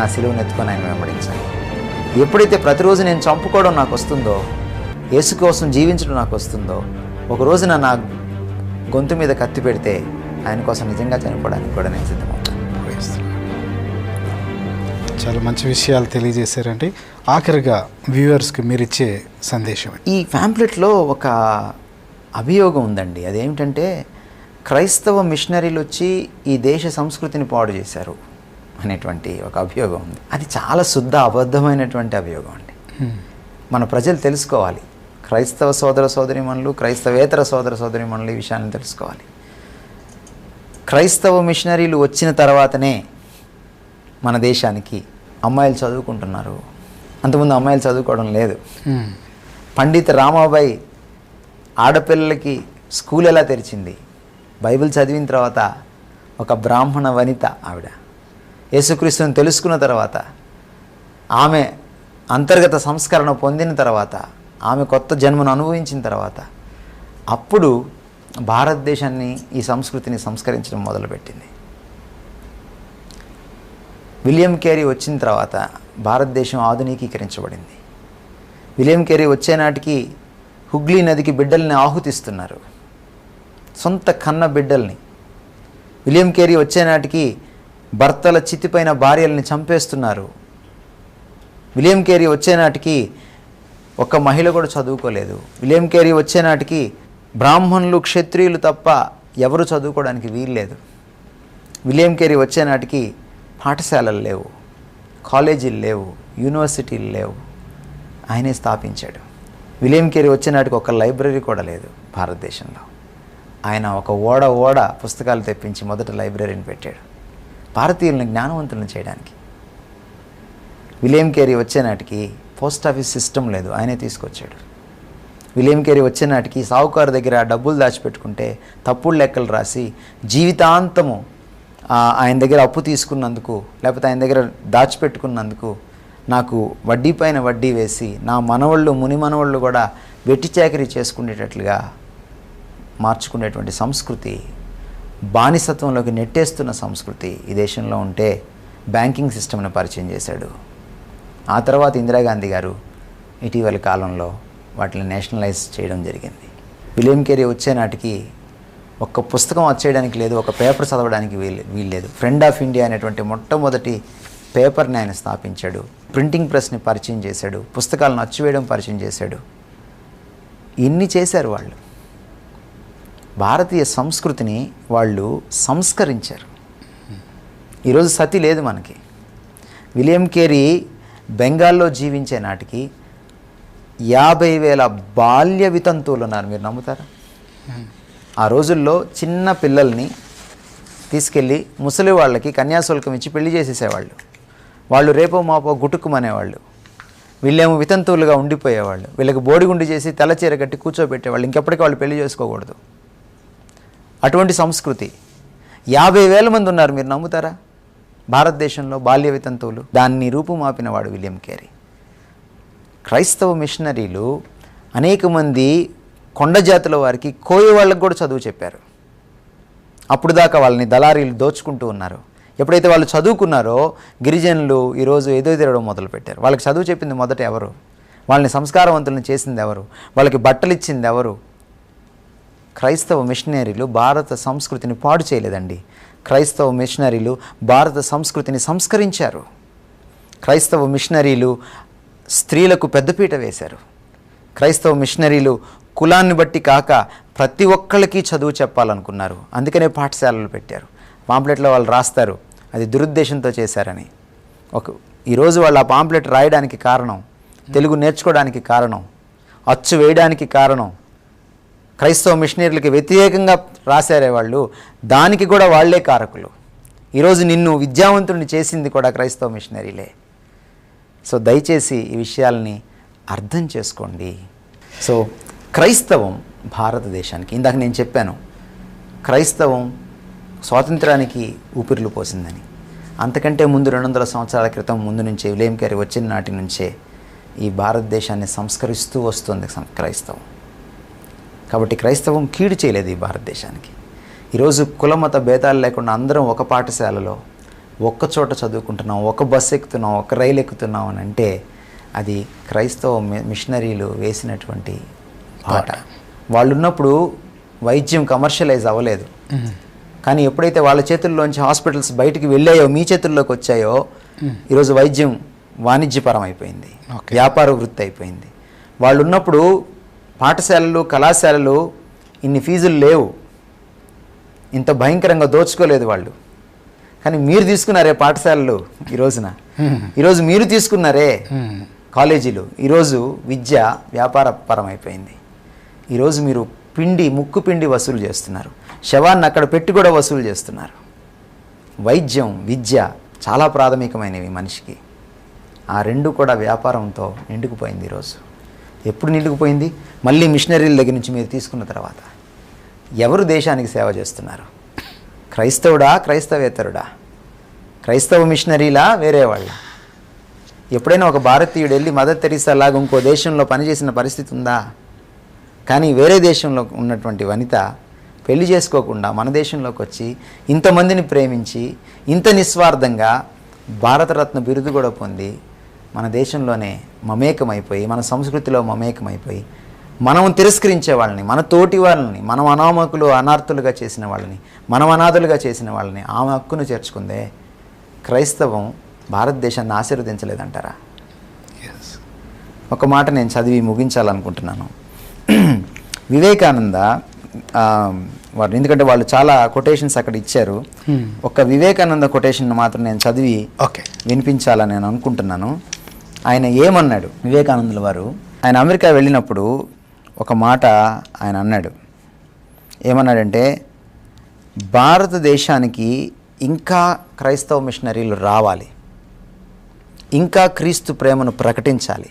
నా సిలువను ఎత్తుకొని ఆయన వెంబడించాలి ఎప్పుడైతే ప్రతిరోజు నేను చంపుకోవడం నాకు వస్తుందో యేసు కోసం జీవించడం నాకు వస్తుందో ఒక రోజున నా గొంతు మీద కత్తి పెడితే ఆయన కోసం నిజంగా చనిపోవడానికి కూడా నేను సిద్ధమవుతాను. చాలా మంచి విషయాలు తెలియజేశారండి. ఆఖరిగా వ్యూవర్స్కి మీరు ఇచ్చే సందేశం ఈ ప్యాంప్లెట్లో ఒక అభియోగం ఉందండి. అదేమిటంటే క్రైస్తవ మిషనరీలు వచ్చి ఈ దేశ సంస్కృతిని పాడు చేశారు. అనేటువంటి ఒక అభియోగం ఉంది. అది చాలా శుద్ధ అబద్ధమైనటువంటి అభియోగం అండి. మన ప్రజలు తెలుసుకోవాలి. క్రైస్తవ సోదర సోదరిమణులు క్రైస్తవేతర సోదర సోదరిమణులు ఈ విషయాన్ని తెలుసుకోవాలి. క్రైస్తవ మిషనరీలు వచ్చిన తర్వాతనే మన దేశానికి అమ్మాయిలు చదువుకుంటున్నారు. అంతకుముందు అమ్మాయిలు చదువుకోవడం లేదు. పండిత రామాబాయి ఆడపిల్లలకి స్కూల్ ఎలా తెరిచింది? బైబిల్ చదివిన తర్వాత ఒక బ్రాహ్మణ వనిత ఆవిడ. యేసుక్రీస్తుని తెలుసుకున్న తర్వాత ఆమె అంతర్గత సంస్కరణ పొందిన తర్వాత ఆమె కొత్త జన్మను అనుభవించిన తర్వాత అప్పుడు భారతదేశాన్ని ఈ సంస్కృతిని సంస్కరించడం మొదలుపెట్టింది. విలియం కేరీ వచ్చిన తర్వాత భారతదేశం ఆధునికీకరించబడింది. విలియం కేరీ వచ్చే నాటికి హుగ్లీ నదికి బిడ్డల్ని ఆహుతిస్తున్నారు. సొంత కన్న బిడ్డల్ని. విలియం కేరీ వచ్చే నాటికి భర్తల చితిపైన భార్యల్ని చంపేస్తున్నారు. విలియం కేరీ వచ్చేనాటికి ఒక ఒక్క మహిళ కూడా చదువుకోలేదు. విలియం కేరీ వచ్చేనాటికి బ్రాహ్మణులు క్షత్రియులు తప్ప ఎవరు చదువుకోవడానికి వీల్లేదు. విలియం కేరీ వచ్చేనాటికి పాఠశాలలు లేవు. కాలేజీలు లేవు. యూనివర్సిటీలు లేవు. ఆయనే స్థాపించాడు. విలియం కేరీ వచ్చేనాటికి ఒక లైబ్రరీ కూడా లేదు భారతదేశంలో. ఆయన ఒక ఓడ ఓడ పుస్తకాలు తెప్పించి మొదట లైబ్రరీని పెట్టాడు. భారతీయులను జ్ఞానవంతులను చేయడానికి. విలియం కేరీ వచ్చే నాటికి పోస్ట్ ఆఫీస్ సిస్టమ్ లేదు ఆయనే తీసుకొచ్చాడు. విలియం కేరీ వచ్చే నాటికి సావుకారు దగ్గర డబ్బులు దాచిపెట్టుకుంటే తప్పుడు లెక్కలు రాసి జీవితాంతము ఆయన దగ్గర అప్పు తీసుకున్నందుకు లేకపోతే ఆయన దగ్గర దాచిపెట్టుకున్నందుకు నాకు వడ్డీ పైన వడ్డీ వేసి నా మనవళ్ళు ముని మనవళ్ళు కూడా వెట్టి చాకరీ చేసుకునేటట్లుగా మార్చుకునేటువంటి సంస్కృతి బానిసత్వంలోకి నెట్టేస్తున్న సంస్కృతి ఈ దేశంలో ఉంటే బ్యాంకింగ్ సిస్టమ్ను పరిచయం చేశాడు. ఆ తర్వాత ఇందిరాగాంధీ గారు ఇటీవల కాలంలో వాటిని నేషనలైజ్ చేయడం జరిగింది. విలియం కేరీ వచ్చే నాటికి పుస్తకం వచ్చేయడానికి లేదు ఒక పేపర్ చదవడానికి వీలు వీల్లేదు. ఫ్రెండ్ ఆఫ్ ఇండియా అనేటువంటి మొట్టమొదటి పేపర్ని ఆయన స్థాపించాడు. ప్రింటింగ్ ప్రెస్ని పరిచయం చేశాడు. పుస్తకాలను అచ్చువేయడం పరిచయం చేశాడు. ఇన్ని చేశారు వాళ్ళు. భారతీయ సంస్కృతిని వాళ్ళు సంస్కరించారు. ఈరోజు సతి లేదు మనకి. విలియం కేరీ బెంగాల్లో జీవించే నాటికి యాభై వేల బాల్య వితంతువులు ఉన్నారు. మీరు నమ్ముతారా? ఆ రోజుల్లో చిన్న పిల్లల్ని తీసుకెళ్ళి ముసలి వాళ్ళకి కన్యాశుల్కం ఇచ్చి పెళ్ళి చేసేసేవాళ్ళు. వాళ్ళు రేపో మాపో గుటుక్కుమనేవాళ్ళు. వీళ్ళేమో వితంతువులుగా ఉండిపోయేవాళ్ళు. వీళ్ళకి బోడిగుండి చేసి తలచీర కట్టి కూర్చోబెట్టేవాళ్ళు. ఇంకెప్పటికీ వాళ్ళు పెళ్ళి చేసుకోకూడదు. అటువంటి సంస్కృతి. యాభై వేల మంది ఉన్నారు మీరు నమ్ముతారా? భారతదేశంలో బాల్య వితంతువులు దాన్ని రూపుమాపిన వాడు విలియం కేరీ. క్రైస్తవ మిషనరీలు అనేక మంది కొండ జాతుల వారికి కోయ వాళ్ళకు కూడా చదువు చెప్పారు. అప్పుడు దాకా వాళ్ళని దళారీలు దోచుకుంటూ ఉన్నారు. ఎప్పుడైతే వాళ్ళు చదువుకున్నారో గిరిజనులు ఈరోజు ఏదో తిరగడం మొదలుపెట్టారు. వాళ్ళకి చదువు చెప్పింది మొదట ఎవరు? వాళ్ళని సంస్కారవంతులను చేసింది ఎవరు? వాళ్ళకి బట్టలు ఇచ్చింది ఎవరు? క్రైస్తవ మిషనరీలు భారత సంస్కృతిని పాడు చేయలేదండి. క్రైస్తవ మిషనరీలు భారత సంస్కృతిని సంస్కరించారు. క్రైస్తవ మిషనరీలు స్త్రీలకు పెద్దపీట వేశారు. క్రైస్తవ మిషనరీలు కులాన్ని బట్టి కాక ప్రతి ఒక్కళ్ళకి చదువు చెప్పాలనుకున్నారు. అందుకనే పాఠశాలలు పెట్టారు. పాంప్లెట్లో వాళ్ళు రాస్తారు అది దురుద్దేశంతో చేశారని. ఒక ఈరోజు వాళ్ళు ఆ పాంప్లెట్ రాయడానికి కారణం తెలుగు నేర్చుకోవడానికి కారణం అచ్చు వేయడానికి కారణం క్రైస్తవ మిషనరీలకి వ్యతిరేకంగా రాశారే వాళ్ళు దానికి కూడా వాళ్ళే కారకులు. ఈరోజు నిన్ను విద్యావంతుడిని చేసింది కూడా క్రైస్తవ మిషనరీలే. సో దయచేసి ఈ విషయాల్ని అర్థం చేసుకోండి. సో క్రైస్తవం భారతదేశానికి ఇందాక నేను చెప్పాను క్రైస్తవం స్వాతంత్రానికి ఊపిర్లు పోసిందని. అంతకంటే ముందు రెండు వందల సంవత్సరాల క్రితం ముందు నుంచే విలేం గారి వచ్చిన నాటి నుంచే ఈ భారతదేశాన్ని సంస్కరిస్తూ వస్తుంది క్రైస్తవం. కాబట్టి క్రైస్తవం కీడు చేయలేదు ఈ భారతదేశానికి. ఈరోజు కులమత భేదాలు లేకుండా అందరం ఒక పాఠశాలలో ఒక్క చోట చదువుకుంటున్నాం ఒక బస్సు ఎక్కుతున్నాం ఒక రైలు ఎక్కుతున్నాం అని అంటే అది క్రైస్తవ మిషనరీలు వేసినటువంటి పాట. వాళ్ళు ఉన్నప్పుడు వైద్యం కమర్షియలైజ్ అవ్వలేదు. కానీ ఎప్పుడైతే వాళ్ళ చేతుల్లోంచి హాస్పిటల్స్ బయటికి వెళ్ళాయో మీ చేతుల్లోకి వచ్చాయో ఈరోజు వైద్యం వాణిజ్యపరం అయిపోయింది. వ్యాపార వృత్తి అయిపోయింది. వాళ్ళు ఉన్నప్పుడు పాఠశాలలు కళాశాలలు ఇన్ని ఫీజులు లేవు. ఇంత భయంకరంగా దోచుకోలేదు వాళ్ళు. కానీ మీరు తీసుకున్నారే పాఠశాలలు ఈ రోజున. ఈరోజు మీరు తీసుకున్నారే కాలేజీలు. ఈరోజు విద్య వ్యాపార పరం అయిపోయింది ఈరోజు మీరు పిండి ముక్కు పిండి వసూలు చేస్తున్నారు. శవాన్ని అక్కడ పెట్టి కూడా వసూలు చేస్తున్నారు. వైద్యం విద్య చాలా ప్రాథమికమైనవి మనిషికి. ఆ రెండు కూడా వ్యాపారంతో నిండుకుపోయింది ఈరోజు ఎప్పుడు నిలిగిపోయింది మళ్ళీ మిషనరీల దగ్గర నుంచి మీరు తీసుకున్న తర్వాత. ఎవరు దేశానికి సేవ చేస్తున్నారు? క్రైస్తవుడా క్రైస్తవేతరుడా? క్రైస్తవ మిషనరీలా వేరే వాళ్ళ? ఎప్పుడైనా ఒక భారతీయుడు వెళ్ళి మదర్ తెరీసా లాగా ఇంకో దేశంలో పనిచేసిన పరిస్థితి ఉందా? కానీ వేరే దేశంలో ఉన్నటువంటి వనిత పెళ్ళి చేసుకోకుండా మన దేశంలోకి వచ్చి ఇంతమందిని ప్రేమించి ఇంత నిస్వార్థంగా భారతరత్న బిరుదు కూడా పొంది మన దేశంలోనే మమేకమైపోయి మన సంస్కృతిలో మమేకమైపోయి మనం తిరస్కరించే వాళ్ళని మన తోటి వాళ్ళని మనం అనామకులు అనార్థులుగా చేసిన వాళ్ళని మనం అనాథులుగా చేసిన వాళ్ళని ఆమె హక్కును చేర్చుకుందే క్రైస్తవం భారతదేశాన్ని ఆశీర్వదించలేదంటారా? ఒక మాట నేను చదివి ముగించాలనుకుంటున్నాను. వివేకానంద వారు ఎందుకంటే వాళ్ళు చాలా కొటేషన్స్ అక్కడ ఇచ్చారు. Hmm. ఒక వివేకానంద కొటేషన్ మాత్రం నేను చదివి ఓకే వినిపించాలని నేను అనుకుంటున్నాను. ఆయన ఏమన్నాడు? వివేకానందుల వారు ఆయన అమెరికా వెళ్ళినప్పుడు ఒక మాట ఆయన అన్నాడు. ఏమన్నాడంటే భారతదేశానికి ఇంకా క్రైస్తవ మిషనరీలు రావాలి. ఇంకా క్రీస్తు ప్రేమను ప్రకటించాలి.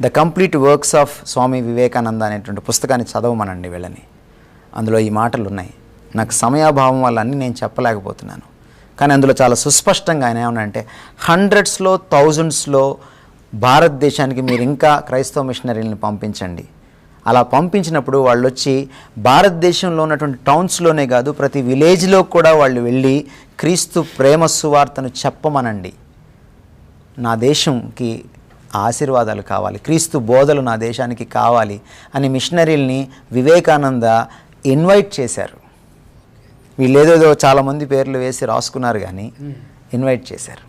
The complete works of Swami Vivekananda అనేటువంటి పుస్తకాన్ని చదవమనండి వీళ్ళని. అందులో ఈ మాటలు ఉన్నాయి నాకు సమయాభావం వల్ల అన్నీ నేను చెప్పలేకపోతున్నాను. కానీ అందులో చాలా సుస్పష్టంగా ఆయన ఏమన్నాడంటే హండ్రెడ్స్లో థౌజండ్స్లో భారతదేశానికి మీరు ఇంకా క్రైస్తవ మిషనరీలను పంపించండి. అలా పంపించినప్పుడు వాళ్ళు వచ్చి భారతదేశంలో ఉన్నటువంటి టౌన్స్లోనే కాదు ప్రతి విలేజ్లో కూడా వాళ్ళు వెళ్ళి క్రీస్తు ప్రేమ సువార్తను చెప్పమనండి. నా దేశంకి ఆశీర్వాదాలు కావాలి క్రీస్తు బోధలు నా దేశానికి కావాలి అని మిషనరీల్ని వివేకానంద ఇన్వైట్ చేశారు. వీళ్ళేదేదో చాలామంది పేర్లు వేసి రాసుకున్నారు కానీ ఇన్వైట్ చేశారు.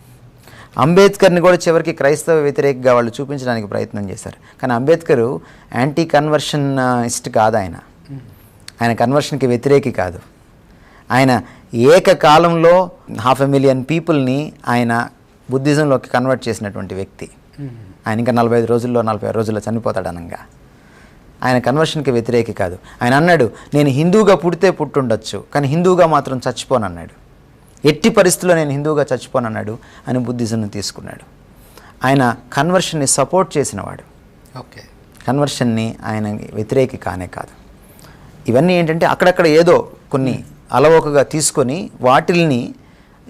అంబేద్కర్ని కూడా చివరికి క్రైస్తవ వ్యతిరేకగా వాళ్ళు చూపించడానికి ప్రయత్నం చేశారు. కానీ అంబేద్కర్ యాంటీ కన్వర్షన్ ఇస్ట్ కాదు ఆయన. ఆయన కన్వర్షన్కి వ్యతిరేకి కాదు. ఆయన ఏకకాలంలో హాఫ్ ఎ మిలియన్ పీపుల్ని ఆయన బుద్ధిజంలోకి కన్వర్ట్ చేసినటువంటి వ్యక్తి. ఆయన ఇంకా నలభై ఐదు రోజుల్లో నలభై రోజుల్లో చనిపోతాడు అనంగా. ఆయన కన్వర్షన్కి వ్యతిరేకి కాదు. ఆయన అన్నాడు నేను హిందూగా పుడితే పుట్టుండొచ్చు కానీ హిందూగా మాత్రం చచ్చిపోనన్నాడు ఎట్టి పరిస్థితుల్లో నేను హిందూగా చచ్చిపోనన్నాడు అని బుద్ధిజంను తీసుకున్నాడు. ఆయన కన్వర్షన్ని సపోర్ట్ చేసినవాడు. ఓకే. కన్వర్షన్ని ఆయన వ్యతిరేకి కానే కాదు. ఇవన్నీ ఏంటంటే అక్కడక్కడ ఏదో కొన్ని అలవోకగా తీసుకొని వాటిల్ని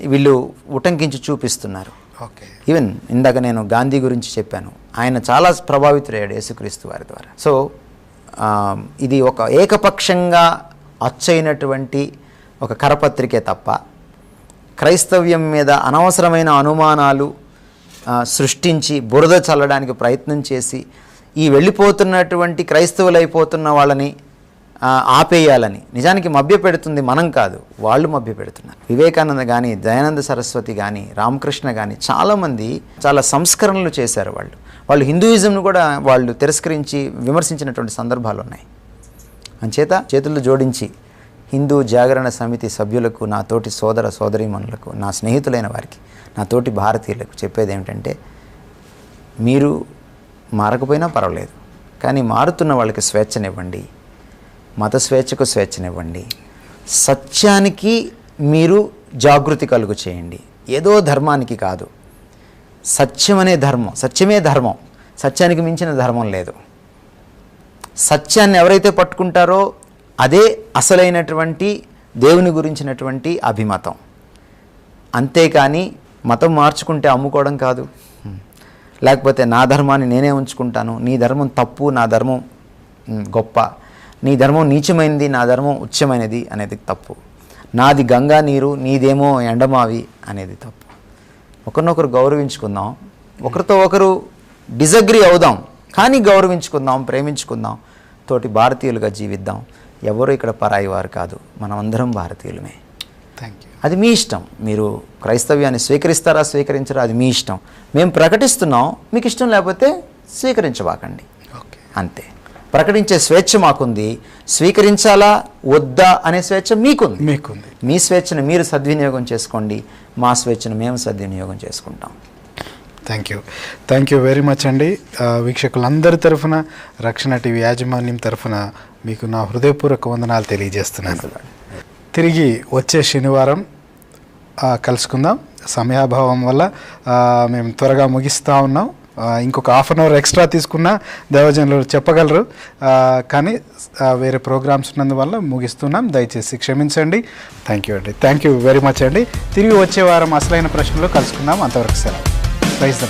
వీళ్ళు ఉటంకించి చూపిస్తున్నారు. ఓకే. ఈవెన్ ఇందాక నేను గాంధీ గురించి చెప్పాను. ఆయన చాలా ప్రభావితుడయ్యాడు యేసుక్రీస్తు వారి ద్వారా. సో ఇది ఒక ఏకపక్షంగా అచ్చైనటువంటి ఒక కరపత్రికే తప్ప క్రైస్తవ్యం మీద అనవసరమైన అనుమానాలు సృష్టించి బురద చల్లడానికి ప్రయత్నం చేసి ఈ వెళ్ళిపోతున్నటువంటి క్రైస్తవులైపోతున్న వాళ్ళని ఆపేయాలని. నిజానికి మభ్యపెడుతుంది మనం కాదు వాళ్ళు మభ్యపెడుతున్నారు. వివేకానంద కానీ దయానంద సరస్వతి కానీ రామకృష్ణ కానీ చాలామంది చాలా సంస్కరణలు చేశారు వాళ్ళు. వాళ్ళు హిందూయిజంను కూడా వాళ్ళు తిరస్కరించి విమర్శించినటువంటి సందర్భాలు ఉన్నాయి. అంచేత చేతులు జోడించి హిందూ జాగరణ సమితి సభ్యులకు నా తోటి సోదర సోదరీమణులకు నా స్నేహితులైన వారికి నా తోటి భారతీయులకు చెప్పేది ఏమిటంటే మీరు మారకపోయినా పర్వాలేదు. కానీ మారుతున్న వాళ్ళకి స్వేచ్ఛనివ్వండి. మత స్వేచ్ఛకు స్వేచ్ఛనివ్వండి. సత్యానికి మీరు జాగృతి కలుగు చేయండి. ఏదో ధర్మానికి కాదు. సత్యం అనే ధర్మం సత్యమే ధర్మం సత్యానికి మించిన ధర్మం లేదు. సత్యాన్ని ఎవరైతే పట్టుకుంటారో అదే అసలైనటువంటి దేవుని గురించినటువంటి అభిమతం. అంతేకాని మతం మార్చుకుంటే అమ్ముకోవడం కాదు. లేకపోతే నా ధర్మాన్ని నేనే ఉంచుకుంటాను నీ ధర్మం తప్పు నా ధర్మం గొప్ప నీ ధర్మం నీచమైనది నా ధర్మం ఉచ్చమైనది అనేది తప్పు. నాది గంగా నీరు నీదేమో ఎండమావి అనేది తప్పు. ఒకరినొకరు గౌరవించుకుందాం ఒకరితో ఒకరు డిజగ్రీ అవుదాం కానీ గౌరవించుకుందాం ప్రేమించుకుందాం తోటి భారతీయులుగా జీవిద్దాం. ఎవరు ఇక్కడ పరాయి వారు కాదు మనమందరం భారతీయులమే. థ్యాంక్ యూ అది మీ ఇష్టం. మీరు క్రైస్తవ్యాన్ని స్వీకరిస్తారా స్వీకరించరా అది మీ ఇష్టం. మేము ప్రకటిస్తున్నాం మీకు ఇష్టం లేకపోతే స్వీకరించబాకండి. ఓకే అంతే. ప్రకటించే స్వేచ్ఛ మాకుంది. స్వీకరించాలా? వద్దా అనే స్వేచ్ఛ మీకుంది. మీకుంది. మీ స్వేచ్ఛను మీరు సద్వినియోగం చేసుకోండి. మా స్వేచ్ఛను మేము సద్వినియోగం చేసుకుంటాం. Thank you thank you very much అండి. వీక్షకులందరి తరఫున రక్షణ టీవీ యాజమాన్యం తరఫున మీకు నా హృదయపూర్వక వందనాలు తెలియజేస్తున్నాను. తిరిగి వచ్చే శనివారం కలుసుకుందాం. సమయాభావం వల్ల మేము త్వరగా ముగిస్తూ ఉన్నాం. ఇంకొక హాఫ్ అన్ అవర్ ఎక్స్ట్రా తీసుకున్నా దేవజనులు చెప్పగలరు. కానీ వేరే ప్రోగ్రామ్స్ ఉన్నందువల్ల ముగిస్తున్నాం. దయచేసి క్షమించండి. థ్యాంక్ యూ అండి. థ్యాంక్ యూ వెరీ మచ్ అండి. తిరిగి వచ్చే వారం అసలైన ప్రశ్నలో కలుసుకుందాం. అంతవరకు సెలవు. Praise the